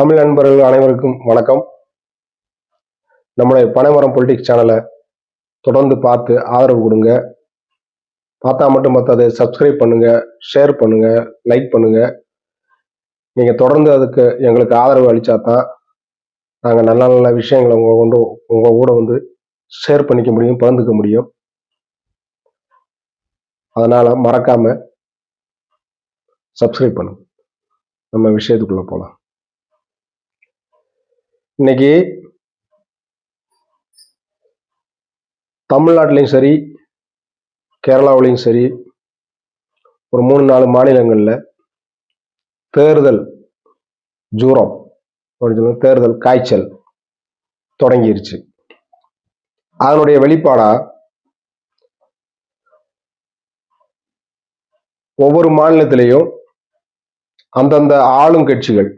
தமிழ் நண்பர்கள் அனைவருக்கும் வணக்கம். நம்முடைய பனைமரம் பொலிட்டிக்ஸ் சேனலை தொடர்ந்து பார்த்து ஆதரவு கொடுங்க. பார்த்தா மட்டும் பார்த்தாது சப்ஸ்கிரைப் பண்ணுங்க ஷேர் பண்ணுங்க லைக் பண்ணுங்க. நீங்க தொடர்ந்து அதுக்கு எங்களுக்கு ஆதரவு அளிச்சா தான் நாங்கள் நல்ல நல்ல விஷயங்களை உங்க கொண்டு உங்க கூட வந்து ஷேர் பண்ணிக்க முடியும் பகிர்ந்துக்க முடியும். அதனால மறக்காம சப்ஸ்கிரைப் பண்ணுங்க. நம்ம விஷயத்துக்குள்ள போகலாம் இன்னைக்கு தமிழ்நாட்டிலையும் சரி கேரளாவிலையும் சரி ஒரு மூணு நாலு மாநிலங்களில் தேர்தல் ஜூரம் அப்படின்னு தேர்தல் காய்ச்சல் தொடங்கிருச்சு. அதனுடைய வெளிப்பாடா ஒவ்வொரு மாநிலத்திலையும் அந்தந்த ஆளும் கட்சிகள்.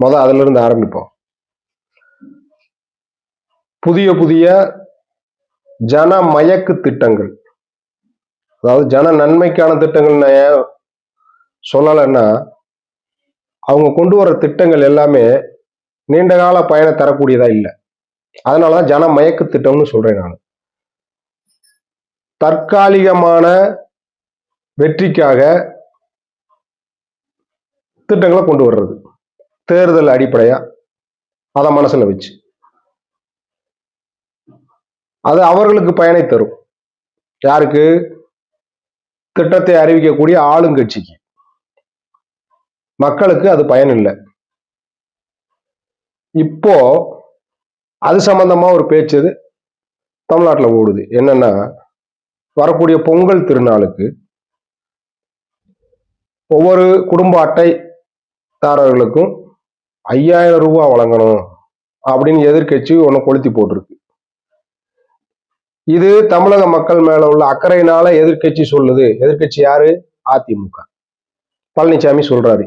முத அதுல இருந்து ஆரம்பிப்போம். புதிய புதிய ஜன மயக்கு திட்டங்கள். அதாவது ஜன நன்மைக்கான திட்டங்கள் நான் ஏன் சொல்லலைன்னா அவங்க கொண்டு வர திட்டங்கள் எல்லாமே நீண்ட கால பயனை தரக்கூடியதா இல்லை. அதனாலதான் ஜன மயக்கு திட்டம்னு சொல்றேன் நான். தற்காலிகமான வெற்றிக்காக திட்டங்களை கொண்டு வர்றது. தேர்தல் அடிப்படையா அதை மனசுல வச்சு. அது அவர்களுக்கு பயனை தரும். யாருக்கு? திட்டத்தை அறிவிக்கக்கூடிய ஆளுங்கட்சிக்கு. மக்களுக்கு அது பயன் இல்லை. இப்போ அது சம்பந்தமா ஒரு பேச்சு தமிழ்நாட்டில் ஓடுது. என்னன்னா வரக்கூடிய பொங்கல் திருநாளுக்கு ஒவ்வொரு குடும்ப அட்டைதாரர்களுக்கும் ஐயாயிரம் ரூபாய் வழங்கணும் அப்படின்னு எதிர்க்கட்சி ஒன்று கொளுத்தி போட்டிருக்கு. இது தமிழக மக்கள் மேல உள்ள அக்கறையினால எதிர்க்கட்சி சொல்லுது. எதிர்கட்சி யாரு? அதிமுக. பழனிசாமி சொல்றாரு.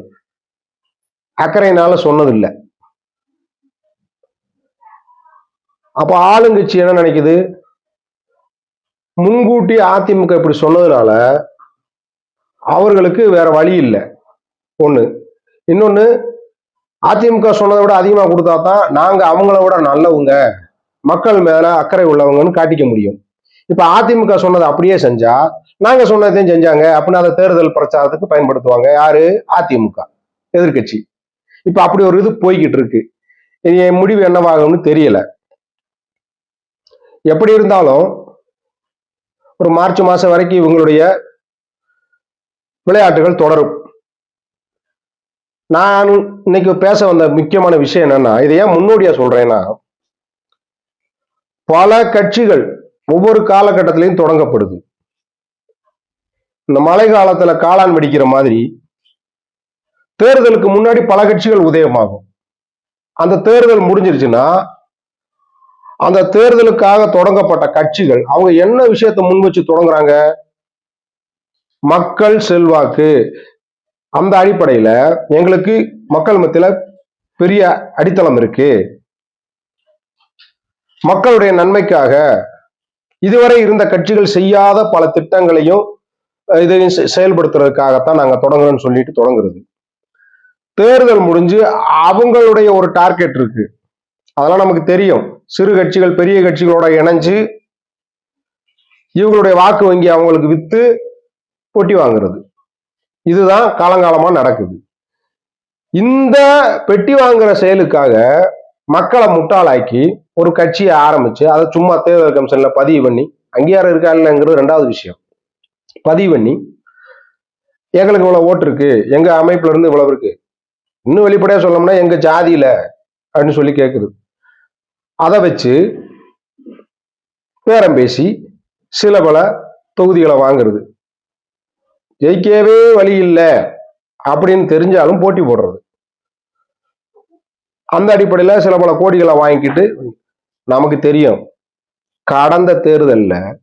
அக்கறையினால சொன்னதில்லை. அப்ப ஆளுங்கட்சி என்ன நினைக்குது? முன்கூட்டி அதிமுக இப்படி சொன்னதுனால அவர்களுக்கு வேற வழி இல்லை. ஒண்ணு. இன்னொன்னு அதிமுக சொன்னதை விட அதிகமா கொடுத்தா தான் நாங்க அவங்கள விட நல்லவங்க. மக்கள் மேல அக்கறை உள்ளவங்கன்னு காட்டிக்க முடியும். இப்ப அதிமுக சொன்னதை அப்படியே செஞ்சா நாங்க சொன்னதையும் செஞ்சாங்க அப்படின்னு அதை தேர்தல் பிரச்சாரத்துக்கு பயன்படுத்துவாங்க. யாரு? அதிமுக. எதிர்க்கட்சி. இப்ப அப்படி ஒரு இது போய்கிட்டு இருக்கு. என் முடிவு என்னவாகும்னு தெரியல. எப்படி இருந்தாலும் ஒரு மார்ச் மாசம் வரைக்கும் இவங்களுடைய விளையாட்டுகள் தொடரும். நான் இன்னைக்கு பேச வந்த முக்கியமான விஷயம் என்னன்னா இதை ஏன் முன்னோடியா சொல்றேன்னா பல கட்சிகள் ஒவ்வொரு காலகட்டத்திலையும் தொடங்கப்படுது. இந்த மழை காலத்துல காளான் வெடிக்கிற மாதிரி தேர்தலுக்கு முன்னாடி பல கட்சிகள் உதயமாகும். அந்த தேர்தல் முடிஞ்சிருச்சுன்னா அந்த தேர்தலுக்காக தொடங்கப்பட்ட கட்சிகள் அவங்க என்ன விஷயத்தை முன் வச்சு தொடங்குறாங்க? மக்கள் செல்வாக்கு. அந்த அடிப்படையில எங்களுக்கு மக்கள் மத்தியில பெரிய அடித்தளம் இருக்கு. மக்களுடைய நன்மைக்காக இதுவரை இருந்த கட்சிகள் செய்யாத பல திட்டங்களையும் இதையும் செ- செயல்படுத்துறதுக்காகத்தான் நாங்க தொடங்குறோம்னு சொல்லிட்டு தொடங்குறது. தேர்தல் முடிஞ்சு அவங்களுடைய ஒரு டார்கெட் இருக்கு. அதெல்லாம் நமக்கு தெரியும். சிறு கட்சிகள் பெரிய கட்சிகளோட இணைஞ்சு இவங்களுடைய வாக்கு வங்கி அவங்களுக்கு வித்து பொட்டி வாங்குறது. இதுதான் காலங்காலமா நடக்குது. இந்த பெட்டி வாங்குற செயலுக்காக மக்களை முட்டாளாக்கி ஒரு கட்சியை ஆரம்பிச்சு அதை சும்மா தேர்தல் கமிஷன்ல பதிவு பண்ணி அங்கீகாரம் இருக்கா இல்லைங்கிறது ரெண்டாவது விஷயம். பதிவு பண்ணி எங்களுக்கு இவ்வளவு ஓட்டு இருக்கு எங்க அமைப்புல இருந்து இவ்வளவு இருக்கு. இன்னும் வெளிப்படையா சொல்லணும்னா எங்க ஜாதியில அப்படின்னு சொல்லி கேக்குது. அதை வச்சு பேரம் பேசி சில பல தொகுதிகளை வாங்குறது. ஜெயிக்கவே வழி இல்லை அப்படின்னு தெரிஞ்சாலும் போட்டி போடுறது. அந்த அடிப்படையில சில பல கோடிகளை வாங்கிக்கிட்டு நமக்கு தெரியும். கடந்த தேர்தல்ல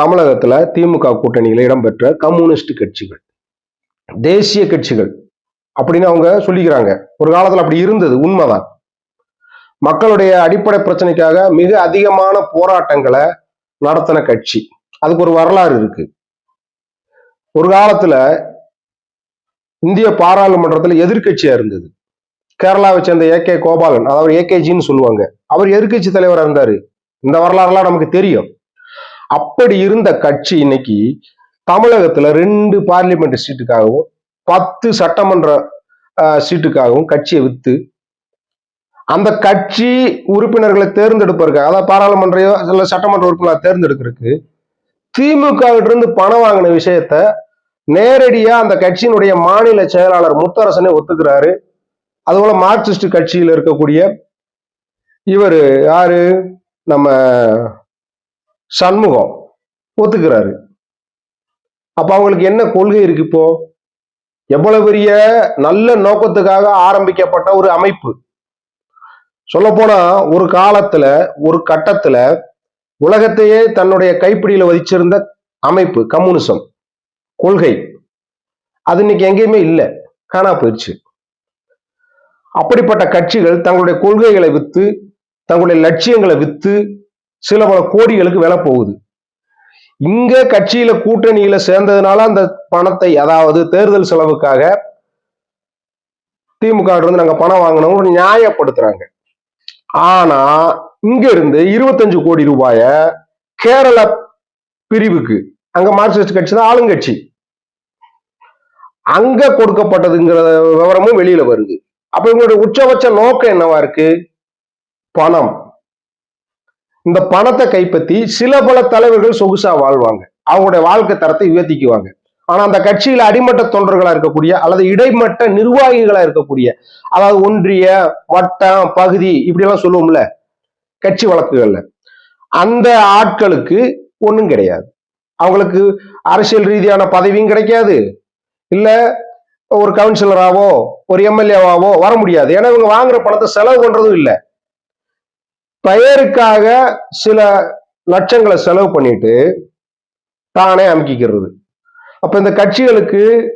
தமிழகத்துல திமுக கூட்டணியில் இடம்பெற்ற கம்யூனிஸ்ட் கட்சிகள் தேசிய கட்சிகள் அப்படின்னு அவங்க சொல்லிக்கிறாங்க. ஒரு காலத்துல அப்படி இருந்தது உண்மைதான். மக்களுடைய அடிப்படை பிரச்சனைக்காக மிக அதிகமான போராட்டங்களை நடத்தின கட்சி. அதுக்கு ஒரு வரலாறு இருக்கு. ஒரு காலத்துல இந்திய பாராளுமன்றத்தில் எதிர்க்கட்சியா இருந்தது. கேரளாவை சேர்ந்த ஏ கே கோபாலன் அதாவது ஏகேஜின்னு சொல்லுவாங்க. அவர் எதிர்க்கட்சி தலைவராக இருந்தாரு. இந்த வரலாறுலாம் நமக்கு தெரியும். அப்படி இருந்த கட்சி இன்னைக்கு தமிழகத்துல ரெண்டு பார்லிமெண்ட் சீட்டுக்காகவும் பத்து சட்டமன்ற சீட்டுக்காகவும் கட்சியை வித்து அந்த கட்சி உறுப்பினர்களை தேர்ந்தெடுப்பதற்காக அதாவது பாராளுமன்றையோ இல்ல சட்டமன்ற உறுப்பினர்களை தேர்ந்தெடுக்கிறதுக்கு திமுக இருந்து பணம் வாங்கின விஷயத்த நேரடியா அந்த கட்சியினுடைய மாநில செயலாளர் முத்தரசனே ஒத்துக்கிறாரு. அதுபோல மார்க்சிஸ்ட் கட்சியில் இருக்கக்கூடிய இவர் யாரு? நம்ம சண்முகம் ஒத்துக்கிறாரு. அப்ப அவங்களுக்கு என்ன கொள்கை இருக்கு இப்போ? எவ்வளவு பெரிய நல்ல நோக்கத்துக்காக ஆரம்பிக்கப்பட்ட ஒரு அமைப்பு. சொல்ல போனா ஒரு காலத்துல ஒரு கட்டத்துல உலகத்தையே தன்னுடைய கைப்பிடியில வதிச்சிருந்த அமைப்பு கம்யூனிசம் கொள்கை. அது இன்னைக்கு எங்கேயுமே இல்லை. காணா போயிடுச்சு அப்படிப்பட்ட கட்சிகள் தங்களுடைய கொள்கைகளை வித்து தங்களுடைய லட்சியங்களை வித்து சில பல கோடிகளுக்கு விலை போகுது. இங்க கட்சியில கூட்டணியில சேர்ந்ததுனால அந்த பணத்தை அதாவது தேர்தல் செலவுக்காக திமுக இருந்து நாங்க பணம் வாங்கினோம் நியாயப்படுத்துறாங்க. ஆனா இங்க இருந்து இருபத்தஞ்சு கோடி ரூபாய கேரள பிரிவுக்கு அங்க மார்க்சிஸ்ட் கட்சி தான் ஆளுங்கட்சி. அங்க கொடுக்கப்பட்டதுங்கிற விவரமும் வெளியில வருது. அப்ப இவங்களுடைய உச்சபட்ச நோக்கம் என்னவா இருக்கு? பணம். இந்த பணத்தை கைப்பற்றி சில பல தலைவர்கள் சொகுசா வாழ்வாங்க. அவங்களுடைய வாழ்க்கை தரத்தை உயர்த்திக்குவாங்க. ஆனா அந்த கட்சியில அடிமட்ட தொண்டர்களா இருக்கக்கூடிய அல்லது இடைமட்ட நிர்வாகிகளா இருக்கக்கூடிய அதாவது ஒன்றிய வட்டம் பகுதி இப்படி எல்லாம் சொல்லுவோம்ல கட்சி வழக்குகள்ல அந்த ஆட்களுக்கு ஒண்ணும் கிடையாது. அவங்களுக்கு அரசியல் ரீதியான பதவியும் கிடைக்காது. இல்ல ஒரு கவுன்சிலராவோ ஒரு எம்எல்ஏவாவோ வர முடியாது. ஏன்னா இவங்க வாங்குற பணத்தை செலவு பண்றதும் இல்லை. பெயருக்காக சில லட்சங்களை செலவு பண்ணிட்டு தானே அமுக்கிக்கிறது. அப்ப இந்த கட்சிகளுக்கு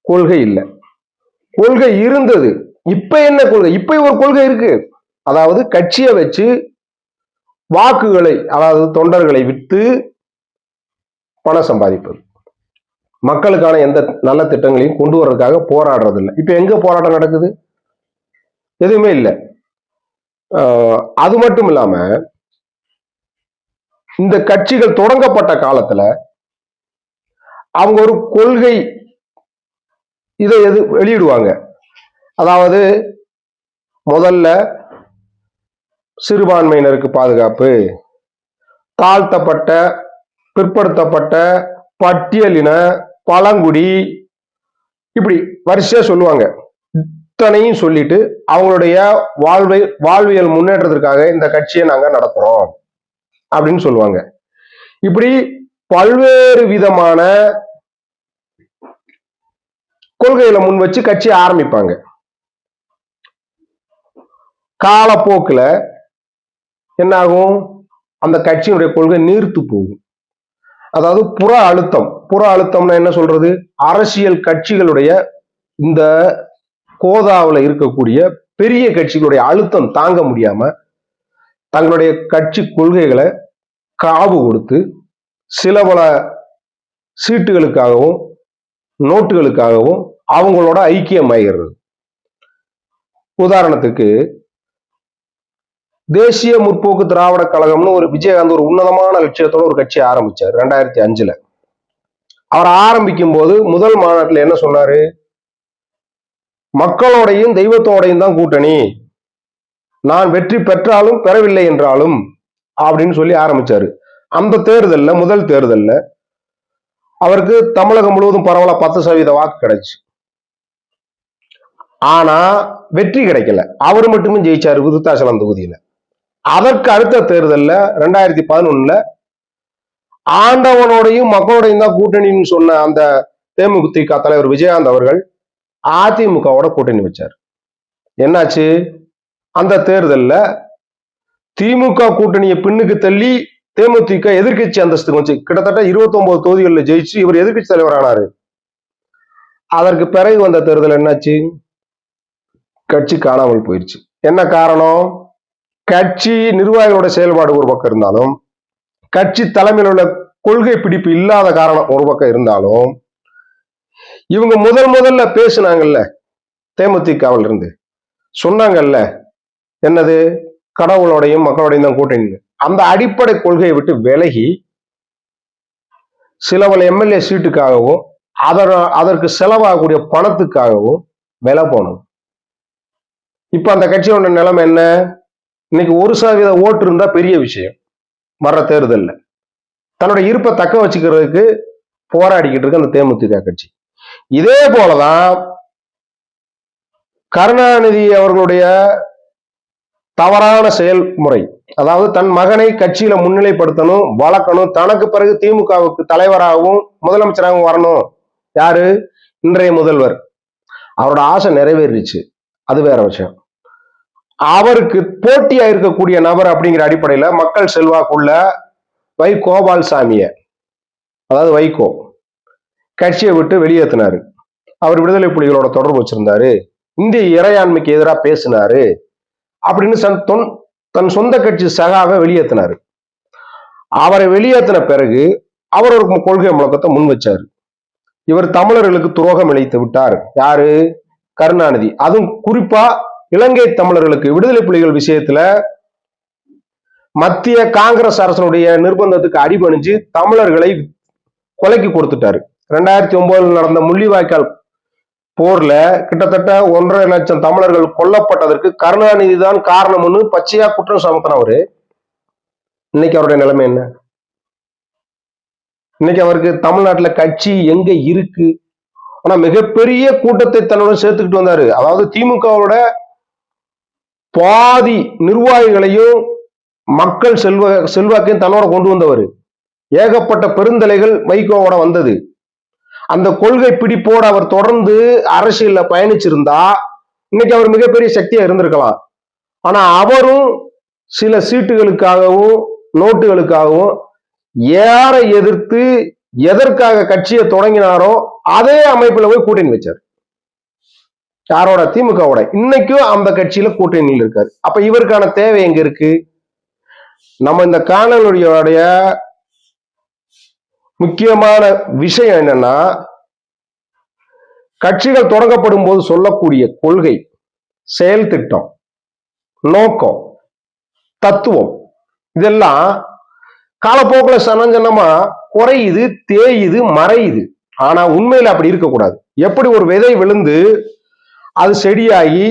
கொள்கை இல்லை. கொள்கை இருந்தது. இப்ப என்ன கொள்கை? இப்ப ஒரு கொள்கை இருக்கு. அதாவது கட்சியை வச்சு வாக்குகளை அதாவது தொண்டர்களை விட்டு பணம் சம்பாதிப்பது. மக்களுக்கான எந்த நல்ல திட்டங்களையும் கொண்டு வர்றதுக்காக போராடுறது இல்லை இப்போ எங்க போராட்டம் நடக்குது? எதுவுமே இல்லை. அது மட்டும் இல்லாம இந்த கட்சிகள் தொடங்கப்பட்ட காலத்துல அவங்க ஒரு கொள்கை இதை எது வெளியிடுவாங்க. அதாவது முதல்ல சிறுபான்மையினருக்கு பாதுகாப்பு தாழ்த்தப்பட்ட பிற்படுத்தப்பட்ட பட்டியலின பழங்குடி இப்படி வரிசையா சொல்லுவாங்க. இத்தனையும் சொல்லிட்டு அவங்களுடைய வாழ்வை வாழ்வியல் முன்னேற்றத்திற்காக இந்த கட்சியை நாங்க நடத்துறோம் அப்படின்னு சொல்லுவாங்க. இப்படி பல்வேறு விதமான கொள்கையில முன் வச்சு கட்சியை ஆரம்பிப்பாங்க. காலப்போக்குல என்ன ஆகும் அந்த கட்சியினுடைய கொள்கை நீர்த்து போகும். அதாவது புற அழுத்தம். புற அழுத்தம்னா என்ன சொல்றது? அரசியல் கட்சிகளுடைய இந்த கோதாவில் இருக்கக்கூடிய பெரிய கட்சிகளுடைய அழுத்தம் தாங்க முடியாம தங்களுடைய கட்சி கொள்கைகளை காவு கொடுத்து சில பல சீட்டுகளுக்காகவும் நோட்டுகளுக்காகவும் அவங்களோட ஐக்கியமாகிறது உதாரணத்துக்கு தேசிய முற்போக்கு திராவிட கழகம்னு ஒரு விஜயகாந்த் ஒரு உன்னதமான லட்சியத்தோட ஒரு கட்சி ஆரம்பிச்சார் ரெண்டாயிரத்தி அஞ்சுல. அவர் ஆரம்பிக்கும் போது முதல் மாநாட்டில் என்ன சொன்னாரு? மக்களோடையும் தெய்வத்தோடையும் தான் கூட்டணி. நான் வெற்றி பெற்றாலும் பெறவில்லை என்றாலும் அப்படின்னு சொல்லி ஆரம்பிச்சாரு. அந்த தேர்தல்ல முதல் தேர்தல்ல அவருக்கு தமிழகம் முழுவதும் பரவல பத்து சதவீத வாக்கு கிடைச்சு. ஆனா வெற்றி கிடைக்கல. அவர் மட்டுமே ஜெயிச்சாரு விருத்தாசலம் தொகுதியில. அதற்கு அடுத்த தேர்தல்ல ரெண்டாயிரத்தி பதினொன்னுல ஆண்டவனோடையும் மக்களோடையும் தான் கூட்டணின்னு சொன்ன அந்த தேமுதிக தலைவர் விஜயகாந்த் அவர்கள் அதிமுகவோட கூட்டணி வச்சார். என்னாச்சு? அந்த தேர்தல்ல திமுக கூட்டணியை பின்னுக்கு தள்ளி தேமுதிக எதிர்க்கட்சி அந்தஸ்துக்கு வந்துச்சு கிட்டத்தட்ட 29 தொகுதிகளில் ஜெயிச்சு இவர் எதிர்க்கட்சி தலைவரானாரு அதற்கு பிறகு வந்த தேர்தல் என்னாச்சு? கட்சி காணாமல் போயிடுச்சு என்ன காரணம்? கட்சி நிர்வாகிகளோட செயல்பாடு ஒரு பக்கம் இருந்தாலும் கட்சி தலைமையில் உள்ள கொள்கை பிடிப்பு இல்லாத காரணம் ஒரு பக்கம் இருந்தாலும் இவங்க முதல் முதல்ல பேசுனாங்கல்ல தேமுதிகவில் இருந்து சொன்னாங்கல்ல என்னது? கடவுளோடையும் மக்களோடையும் தான் கூட்டணி அந்த அடிப்படை கொள்கையை விட்டு விலகி சில பல எம்எல்ஏ சீட்டுக்காகவும் அதர் அதற்கு செலவாகக்கூடிய பணத்துக்காகவும் விலை போனோம். இப்ப அந்த கட்சியோட நிலைமை என்ன? இன்னைக்கு ஒரு சதவீத ஓட்டு இருந்தா பெரிய விஷயம். வர்ற தேர்தலில். தன்னோட இருப்பை தக்க வச்சுக்கிறதுக்கு போராடிக்கிட்டு இருக்கு அந்த தேமுதிக கட்சி. இதே போலதான் கருணாநிதி அவர்களுடைய தவறான செயல்முறை. அதாவது தன் மகனை கட்சியில முன்னிலைப்படுத்தணும் வளர்க்கணும் தனக்கு பிறகு திமுகவுக்கு தலைவராகவும் முதலமைச்சராகவும் வரணும். யாரு? இன்றைய முதல்வர். அவரோட ஆசை நிறைவேறிச்சு அது வேற விஷயம். அவருக்கு போட்டியா இருக்கக்கூடிய நபர் அப்படிங்கிற அடிப்படையில மக்கள் செல்வாக்குள்ள வை கோபால் சாமிய அதாவது வைகோ கட்சியை விட்டு வெளியேற்றினாரு அவர் விடுதலை புலிகளோட தொடர்பு வச்சிருந்தாரு. இந்திய இறையாண்மைக்கு எதிராக பேசினாரு. அப்படின்னு சன் தொன் தன் சொந்த கட்சி சகாவை வெளியேற்றினாரு அவரை வெளியேற்றின பிறகு அவர் ஒரு கொள்கை முழக்கத்தை முன் வச்சாரு. இவர் தமிழர்களுக்கு துரோகம் இழைத்து விட்டார். யாரு? கருணாநிதி. அதுவும் குறிப்பா இலங்கை தமிழர்களுக்கு விடுதலை புலிகள் விஷயத்துல மத்திய காங்கிரஸ் அரசனுடைய நிர்பந்தத்துக்கு அடிபணிஞ்சு தமிழர்களை கொலைக்கு கொடுத்துட்டாரு. ரெண்டாயிரத்தி ஒன்பதுல நடந்த முள்ளிவாய்க்கால் போர்ல கிட்டத்தட்ட ஒன்றரை லட்சம் தமிழர்கள் கொல்லப்பட்டதற்கு கருணாநிதி தான் காரணம்னு பச்சையா குற்றம் சுமத்தினவரு இன்னைக்கு அவருடைய நிலைமை என்ன? இன்னைக்கு அவருக்கு தமிழ்நாட்டுல கட்சி எங்க இருக்கு? ஆனா மிகப்பெரிய கூட்டத்தை தன்னுடன் சேர்த்துக்கிட்டு வந்தாரு. அதாவது திமுகவோட பாதி நிர்வாகிகளையும் மக்கள் செல்வ செல்வாக்கையும் தன்னோட கொண்டு வந்தவர். ஏகப்பட்ட பெருந்தலைகள் வைகோவோட வந்தது. அந்த கொள்கை பிடிப்போடு அவர் தொடர்ந்து அரசியல்ல பயணிச்சிருந்தா இன்னைக்கு அவர் மிகப்பெரிய சக்தியா இருந்திருக்கலாம். ஆனா அவரும் சில சீட்டுகளுக்காகவும் நோட்டுகளுக்காகவும் யாரை எதிர்த்து எதற்காக கட்சியை தொடங்கினாரோ அதே அமைப்புல போய் கூட்டணி வச்சார். யாரோட? திமுகவோட. இன்னைக்கும் அந்த கட்சியில கூட்டணியில் இருக்காரு அப்ப இவருக்கான தேவை எங்க இருக்கு? நம்ம இந்த காணொலியோடைய முக்கியமான விஷயம் என்னன்னா கட்சிகள் தொடங்கப்படும் போது சொல்லக்கூடிய கொள்கை செயல் திட்டம் நோக்கம் தத்துவம் இதெல்லாம் காலப்போக்கில் சனஞ்சனமா குறையுது தேயுது மறையுது. ஆனா உண்மையில அப்படி இருக்கக்கூடாது. எப்படி ஒரு விதை விழுந்து அது செடியாகி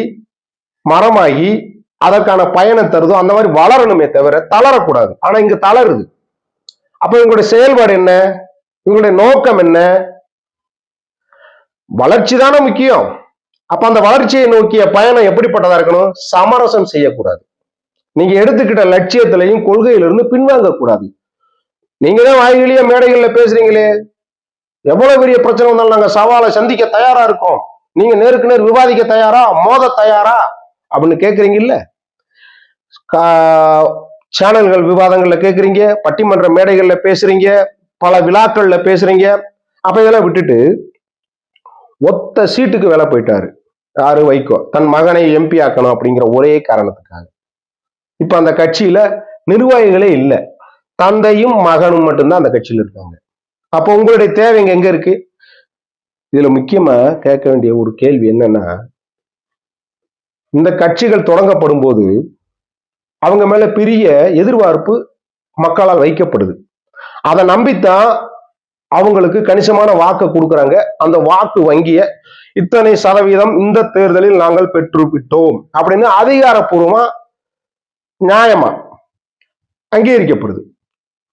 மரமாகி அதற்கான பயனை தருதோ அந்த மாதிரி வளரணுமே தவிர தளரக்கூடாது. ஆனா இங்க தளருது. அப்ப இவங்களுடைய செயல்பாடு என்ன? இவங்களுடைய நோக்கம் என்ன? வளர்ச்சி தானே முக்கியம். அப்ப அந்த வளர்ச்சியை நோக்கிய பயணம் எப்படிப்பட்டதா இருக்கணும்? சமரசம் செய்யக்கூடாது. நீங்க எடுத்துக்கிட்ட லட்சியத்திலையும் கொள்கையிலிருந்து பின்வாங்க கூடாது நீங்க தான் வாய்களிய மேடைகள்ல பேசுறீங்களே. எவ்வளவு பெரிய பிரச்சனை வந்தாலும் நாங்க சவாலை சந்திக்க தயாரா இருக்கோம். நீங்க நேருக்கு நேர் விவாதிக்க தயாரா? மோத தயாரா? அப்படின்னு கேக்குறீங்கல்ல? சேனல்கள் விவாதங்கள்ல கேட்குறீங்க பட்டிமன்ற மேடைகள்ல பேசுறீங்க பல விழாக்கள்ல பேசுறீங்க. அப்ப இதெல்லாம் விட்டுட்டு ஒத்த சீட்டுக்கு வேலை போயிட்டாரு. யாரு? வைகோ. தன் மகனை எம்பி ஆக்கணும் அப்படிங்கிற ஒரே காரணத்துக்காக. இப்ப அந்த கட்சியில நிர்வாகிகளே இல்லை. தந்தையும் மகனும் மட்டும்தான் அந்த கட்சியில் இருக்காங்க. அப்போ உங்களுடைய தேவைங்க எங்க இருக்கு? இதுல முக்கியமா கேட்க வேண்டிய ஒரு கேள்வி என்னன்னா இந்த கட்சிகள் தொடங்கப்படும் போது அவங்க மேல பெரிய எதிர்பார்ப்பு மக்களால் வைக்கப்படுது. அதை நம்பித்தான் அவங்களுக்கு கணிசமான வாக்கு கொடுக்குறாங்க. அந்த வாக்கு வங்கிய இத்தனை சதவீதம் இந்த தேர்தலில் நாங்கள் பெற்று விட்டோம் அப்படின்னு அதிகாரப்பூர்வமா நியாயமா அங்கீகரிக்கப்படுது.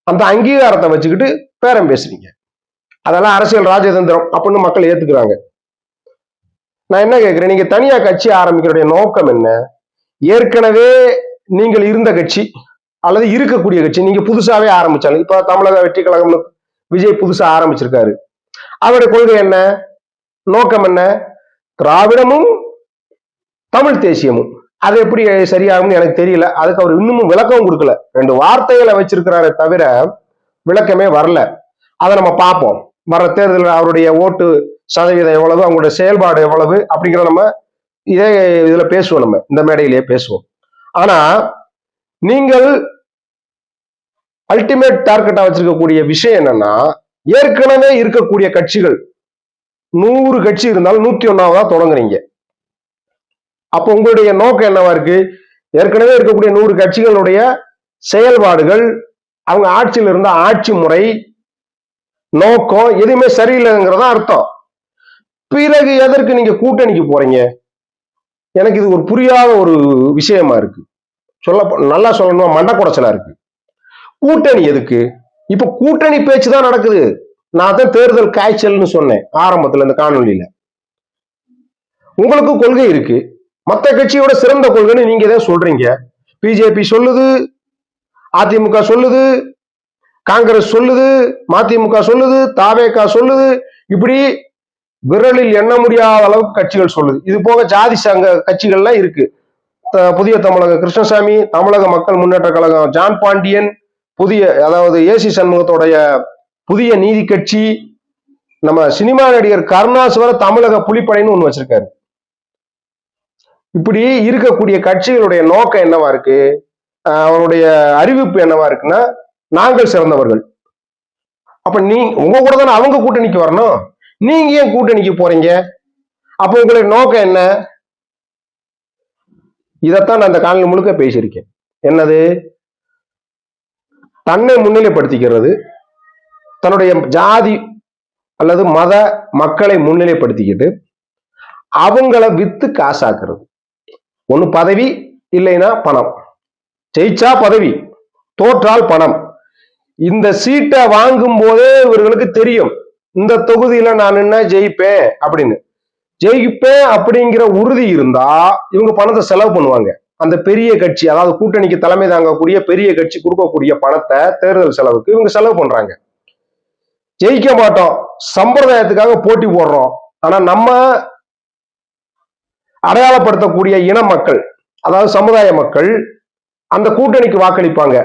அந்த அங்கீகாரத்தை வச்சுக்கிட்டு பேரம் பேசுறீங்க. அதெல்லாம் அரசியல் ராஜதந்திரம் அப்படின்னு மக்கள் ஏத்துக்கிறாங்க. நான் என்ன கேட்கிறேன் நீங்க தனியா கட்சி ஆரம்பிக்கிற நோக்கம் என்ன? ஏற்கனவே நீங்கள் இருந்த கட்சி அல்லது இருக்கக்கூடிய கட்சி நீங்க புதுசாவே ஆரம்பிச்சாலும் இப்ப தமிழக வெற்றி கழகம்னு விஜய் புதுசா ஆரம்பிச்சிருக்காரு. அவருடைய கொள்கை என்ன? நோக்கம் என்ன? திராவிடமும் தமிழ் தேசியமும். அது எப்படி சரியாகும்னு எனக்கு தெரியல. அதுக்கு அவர் இன்னமும் விளக்கம் கொடுக்கல. ரெண்டு வார்த்தைகளை வச்சிருக்கிறாரே தவிர விளக்கமே வரல. அதை நம்ம பார்ப்போம். வர தேர்தலில் அவருடைய ஓட்டு சதவீதம் எவ்வளவு அவங்களுடைய செயல்பாடு எவ்வளவு அப்படிங்கிற நம்ம இதே இதுல பேசுவோம் நம்ம. இந்த மேடையிலேயே பேசுவோம். ஆனா நீங்கள் அல்டிமேட் டார்கெட்டா வச்சிருக்கக்கூடிய விஷயம் என்னன்னா ஏற்கனவே இருக்கக்கூடிய கட்சிகள் நூறு கட்சி இருந்தாலும் நூத்தி ஒன்னாவதா தொடங்குறீங்க. அப்ப உங்களுடைய நோக்கம் என்னவா இருக்கு? ஏற்கனவே இருக்கக்கூடிய நூறு கட்சிகளுடைய செயல்பாடுகள் அவங்க ஆட்சியில் இருந்த ஆட்சி முறை நோக்கம் எதுவுமே சரியில்லைங்கிறதா அர்த்தம். பிறகு எதற்கு நீங்க கூட்டணிக்கு போறீங்க? எனக்கு இது ஒரு புரியாத ஒரு விஷயமா இருக்கு. சொல்ல நல்லா சொல்லணுமா மண்ட குடைச்சலா இருக்கு. கூட்டணி எதுக்கு? இப்ப கூட்டணி பேச்சு தான் நடக்குது. நான் தான் தேர்தல் காய்ச்சல்னு சொன்னேன் ஆரம்பத்துல இந்த காணொலியில உங்களுக்கு கொள்கை இருக்கு. மத்த கட்சியோட சிறந்த கொள்கைன்னு நீங்க தான் சொல்றீங்க. பிஜேபி சொல்லுது அதிமுக சொல்லுது காங்கிரஸ் சொல்லுது மதிமுக சொல்லுது தாவேகா சொல்லுது இப்படி விரலில் எண்ண முடியாத அளவுக்கு கட்சிகள் சொல்லுது. இது போக ஜாதி சங்க கட்சிகள்லாம் இருக்கு. த- புதிய தமிழக கிருஷ்ணசாமி தமிழக மக்கள் முன்னேற்ற கழகம் ஜான் பாண்டியன் புதிய அதாவது ஏசி சண்முகத்தோடைய புதிய நீதி கட்சி நம்ம சினிமா நடிகர் கருணாஸ் வர தமிழக புலிப்படைன்னு ஒண்ணு வச்சிருக்காரு. இப்படி இருக்கக்கூடிய கட்சிகளுடைய நோக்கம் என்னவா இருக்கு? அவருடைய அறிவிப்பு என்னவா இருக்குன்னா நாங்கள் சிறந்தவர்கள். அப்ப நீ உங்க கூட தானே அவங்க கூட்டணிக்கு வரணும்? நீங்க ஏன் கூட்டணிக்கு போறீங்க? அப்ப உங்களுடைய நோக்கம் என்ன? இதைத்தான் நான் அந்த காலையில் முழுக்க பேசியிருக்கேன். என்னது? தன்னை முன்னிலைப்படுத்திக்கிறது தன்னுடைய ஜாதி அல்லது மத மக்களை முன்னிலைப்படுத்திக்கிட்டு அவங்கள வித்து காசாக்குறது. ஒண்ணு பதவி இல்லைன்னா பணம். ஜெயிச்சா பதவி தோற்றால் பணம். இந்த சீட்டை வாங்கும் போதே இவர்களுக்கு தெரியும் இந்த தொகுதியில நான் என்ன ஜெயிப்பேன் அப்படின்னு. ஜெயிப்பேன் அப்படிங்கிற உறுதி இருந்தா இவங்க பணத்தை செலவு பண்ணுவாங்க. அந்த பெரிய கட்சி அதாவது கூட்டணிக்கு தலைமை தாங்கக்கூடிய பெரிய கட்சி கொடுக்கக்கூடிய பணத்தை தேர்தல் செலவுக்கு இவங்க செலவு பண்றாங்க. ஜெயிக்க மாட்டோம். சம்பிரதாயத்துக்காக போட்டி போடுறோம். ஆனா நம்ம அடையாளப்படுத்தக்கூடிய இன மக்கள் அதாவது சமுதாய மக்கள் அந்த கூட்டணிக்கு வாக்களிப்பாங்க.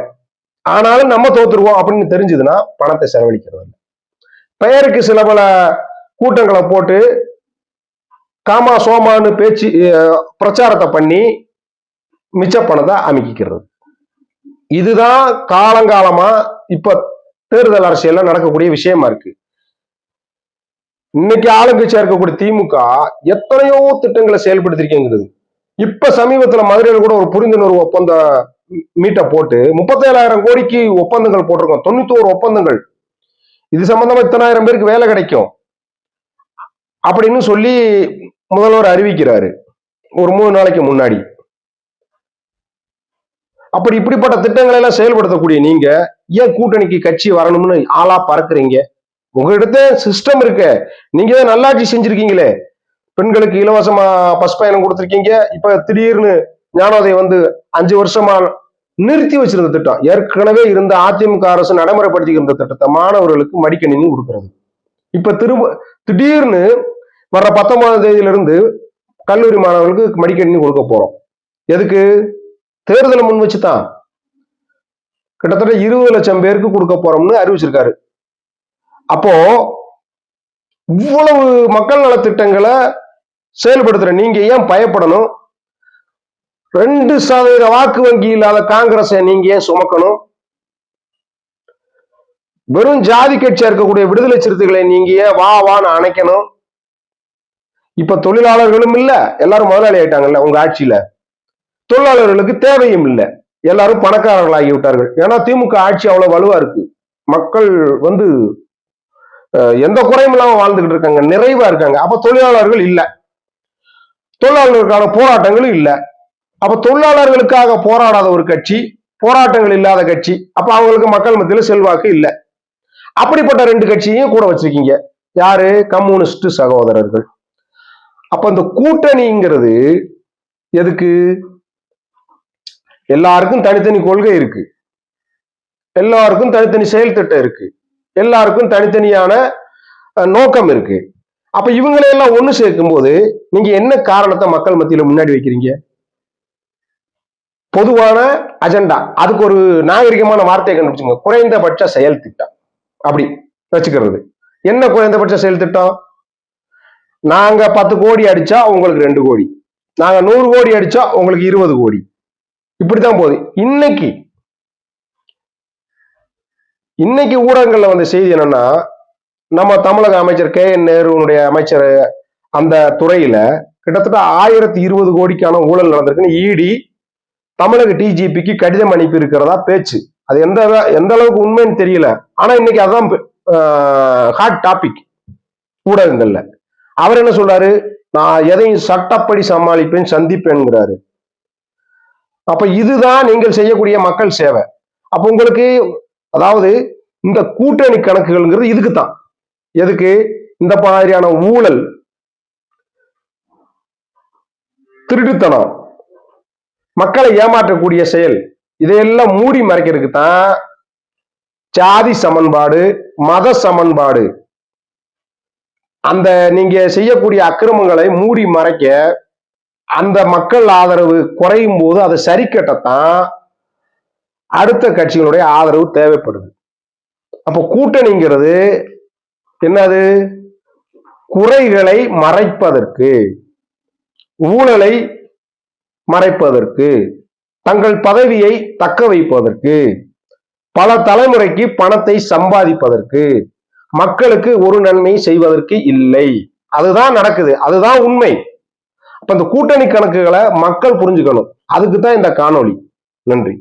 ஆனாலும் நம்ம தோத்துருவோம் அப்படின்னு தெரிஞ்சதுன்னா பணத்தை செலவழிக்கிறது இல்லை. பெயருக்கு சில பல கூட்டங்களை போட்டு காமா சோமான்னு பேச்சு பிரச்சாரத்தை பண்ணி மிச்ச பணத்தை அமைக்கிறது இதுதான் காலங்காலமா இப்ப தேர்தல் அரசியல்ல நடக்கக்கூடிய விஷயமா இருக்கு. இன்னைக்கு ஆளுங்கட்சியா இருக்கக்கூடிய திமுக எத்தனையோ திட்டங்களை செயல்படுத்திருக்கேங்கிறது. இப்ப சமீபத்துல மதுரையில் கூட ஒரு புரிந்துணர்வு ஒப்பந்த மீட்டை போட்டு முப்பத்தேழாயிரம் கோடிக்கு ஒப்பந்தங்கள் போட்டிருக்கோம். தொண்ணூத்தோரு ஒப்பந்தங்கள். இது சம்பந்தமா இத்தனாயிரம் பேருக்கு வேலை கிடைக்கும். அப்படின்னு சொல்லி முதல்வர் அறிவிக்கிறாரு. ஒரு மூணு நாளைக்கு முன்னாடி. அப்படி இப்படிப்பட்ட திட்டங்களை எல்லாம் செயல்படுத்தக்கூடிய நீங்க ஏன் கூட்டணிக்கு கட்சி வரணும்னு ஆளா பறக்குறீங்க? உங்ககிட்ட சிஸ்டம் இருக்கு. நீங்க தான் நல்லாட்சி செஞ்சிருக்கீங்களே? பெண்களுக்கு இலவசமா பஸ் பயணம் கொடுத்துருக்கீங்க. இப்ப திடீர்னு ஞானோதயம் வந்து அஞ்சு வருஷமா நிறுத்தி வச்சிருந்த திட்டம். ஏற்கனவே இருந்த அதிமுக அரசு நடைமுறைப்படுத்திக்கின்ற திட்டத்தை மாணவர்களுக்கு மடிக்கணினி கொடுக்கிறது. இப்ப திரும்ப திடீர்னு வர்ற பத்தொன்பதாம் தேதியிலிருந்து கல்லூரி மாணவர்களுக்கு மடிக்கணினி கொடுக்க போறோம். எதுக்கு? தேர்தலை முன் வச்சுதான் கிட்டத்தட்ட இருபது லட்சம் பேருக்கு கொடுக்க போறோம்னு அறிவிச்சிருக்காரு. அப்போ இவ்வளவு மக்கள் நலத்திட்டங்களை செயல்படுத்துற நீங்க ஏன் பயப்படணும்? ரெண்டு சதவீத வாக்கு வங்கி இல்லாத காங்கிரஸை நீங்க ஏன் சுமக்கணும்? வெறும் ஜாதி கட்சியா இருக்கக்கூடிய விடுதலை சிறுத்தைகளை நீங்க ஏன் வா வான்னு அணைக்கணும்? இப்ப தொழிலாளர்களும் இல்ல எல்லாரும் முதலாளி ஆயிட்டாங்கல்ல உங்க ஆட்சியில. தொழிலாளர்களுக்கு தேவையும் இல்லை. எல்லாரும் பணக்காரர்கள் ஆகிவிட்டார்கள் ஏன்னா திமுக ஆட்சி அவ்வளவு வலுவா இருக்கு. மக்கள் வந்து எந்த குறையும் இல்லாம வாழ்ந்துகிட்டு இருக்காங்க நிறைவா இருக்காங்க. அப்ப தொழிலாளர்கள் இல்லை. தொழிலாளர்களுக்கான போராட்டங்களும் இல்லை. அப்ப தொழிலாளர்களுக்காக போராடாத ஒரு கட்சி போராட்டங்கள் இல்லாத கட்சி அப்ப அவங்களுக்கு மக்கள் மத்தியில செல்வாக்கு இல்லை. அப்படிப்பட்ட ரெண்டு கட்சியையும் கூட வச்சிருக்கீங்க. யாரு? கம்யூனிஸ்ட் சகோதரர்கள். அப்ப இந்த கூட்டணிங்கிறது எதுக்கு? எல்லாருக்கும் தனித்தனி கொள்கை இருக்கு. எல்லாருக்கும் தனித்தனி செயல் திட்டம் இருக்கு. எல்லாருக்கும் தனித்தனியான நோக்கம் இருக்கு. அப்ப இவங்களையெல்லாம் ஒண்ணு சேர்க்கும் போது நீங்க என்ன காரணத்தை மக்கள் மத்தியில முன்னாடி வைக்கிறீங்க? பொதுவான அஜெண்டா அதுக்கு ஒரு நாகரிகமான வார்த்தையை கண்டுபிடிச்சுங்க. குறைந்தபட்ச செயல் திட்டம். அப்படி வச்சுக்கிறது. என்ன குறைந்தபட்ச செயல் திட்டம்? நாங்க பத்து கோடி அடிச்சா உங்களுக்கு ரெண்டு கோடி. நாங்க நூறு கோடி அடிச்சா உங்களுக்கு இருபது கோடி. இப்படித்தான் போகுது. இன்னைக்கு இன்னைக்கு ஊடகங்கள்ல வந்த செய்தி என்னன்னா நம்ம தமிழக அமைச்சர் கே என் நேருனுடைய அமைச்சர் அந்த துறையில கிட்டத்தட்ட ஆயிரத்தி இருபது கோடிக்கான ஊழல் நடந்திருக்குன்னு இடி தமிழக டிஜிபிக்கு கடிதம் அனுப்பி இருக்கிறதா பேச்சு? அது எந்த எந்த அளவுக்கு உண்மைன்னு தெரியல. ஆனா இன்னைக்கு அதான் ஹாட் டாபிக் ஊடகங்கள்ல. அவர் என்ன சொல்றாரு? நான் எதையும் சட்டப்படி சமாளிப்பேன் சந்திப்பேன்கிறாரு அப்ப இதுதான் நீங்கள் செய்யக்கூடிய மக்கள் சேவை. அப்ப உங்களுக்கு அதாவது இந்த கூட்டணி கணக்குகள்ங்கிறது இதுக்கு தான் எதுக்கு? இந்த மாதிரியான ஊழல். திருட்டுத்தனம். மக்களை ஏமாற்றக்கூடிய செயல். இதையெல்லாம் மூடி மறைக்கிறதுக்கு தான் ஜாதி சமன்பாடு மத சமன்பாடு. அந்த நீங்க செய்யக்கூடிய அக்கிரமங்களை மூடி மறைக்க அந்த மக்கள் ஆதரவு குறையும் போது அதை சரி கட்டத்தான் அடுத்த கட்சிகளுடைய ஆதரவு தேவைப்படுது. அப்போ கூட்டணிங்கிறது என்னது? குறைகளை மறைப்பதற்கு ஊழலை மறைப்பதற்கு தங்கள் பதவியை தக்க வைப்பதற்கு பல தலைமுறைக்கு பணத்தை சம்பாதிப்பதற்கு மக்களுக்கு ஒரு நன்மை செய்வதற்கு இல்லை. அதுதான் நடக்குது. அதுதான் உண்மை. அப்ப இந்த கூட்டணி கணக்குகளை மக்கள் புரிஞ்சுக்கணும். அதுக்கு தான் இந்த காணொளி. நன்றி.